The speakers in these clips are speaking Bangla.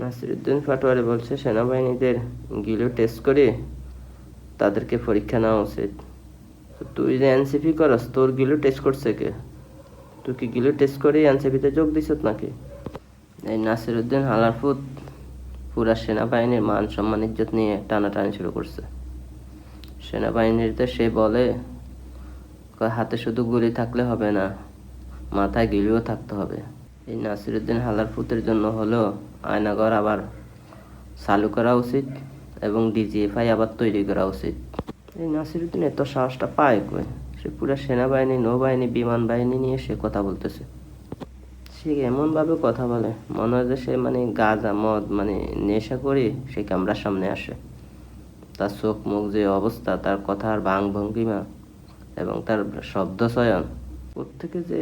নাসিরুদ্দিন পাটোয়ারি বলছে, সেনাবাহিনীদের গিলো টেস্ট করে তাদেরকে পরীক্ষা নেওয়া উচিত। তুই যে এনসিপি করস, তোর গিলো টেস্ট করছে কে? তুই কি গিলো টেস্ট করে এনসিপিতে যোগ দিছ নাকি? এই নাসিরুদ্দিন হালারপুত পুরা সেনাবাহিনীর মান সম্মান, ইজ্জত নিয়ে টানাটানি শুরু করছে। সেনাবাহিনীতে সে বলে, হাতে শুধু গুলি থাকলে হবে না, মাথায় গিলিও থাকতে হবে। এই নাসিরুদ্দিন হালারপুতের জন্য হলো আয়নাগর আবার চালু করা উচিত এবং ডিজিএফআই আবার তৈরি করা উচিত। এই নাসিরুদ্দিন এত সাহসটা পায় কই? সে পুরো সেনাবাহিনী, নৌবাহিনী, বিমান বাহিনী নিয়ে সে কথা বলতেছে। সে এমনভাবে কথা বলে, মনে হয় যে সে মানে গাঁজা, মদ মানে নেশা করে সে ক্যামেরার সামনে আসে। তার চোখ, মুখ যে অবস্থা, তার কথার ভাং ভঙ্গিমা এবং তার শব্দ চয়ন। প্রত্যেকে যে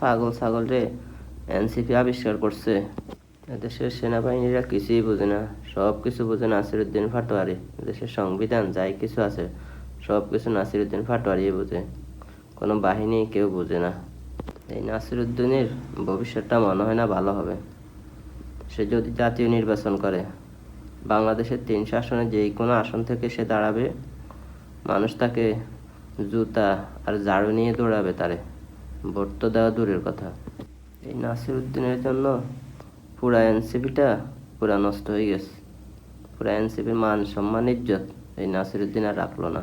পাগল ছাগল রে এনসিপি আবিষ্কার করছে। দেশের সেনাবাহিনীরা কিছুই বোঝে না। সব কিছু বোঝে নাসিরুদ্দিন ফাটোয়ারি। দেশের সংবিধান যাই কিছু আছে সব কিছু নাসিরুদ্দিন ফাটোয়ারি বোঝে। কোনো বাহিনী কেউ বোঝে না। এই নাসিরুদ্দিনের ভবিষ্যৎটা মনে হয় না ভালো হবে। সে যদি জাতীয় নির্বাচন করে, বাংলাদেশের তিনশো আসনে যেই কোনো আসন থেকে সে দাঁড়াবে, মানুষ তাকে জুতা আর ঝাড়ু নিয়ে দৌড়াবে তারে। ভোট তো দেওয়া দূরের কথা। এই নাসির উদ্দিনের জন্য পুরা এনসিপিটা, পুরা নষ্ট হয়ে গেছে। পুরা এনসিপির মান সম্মান ইজ্জত এই নাসির উদ্দিন আর রাখল না।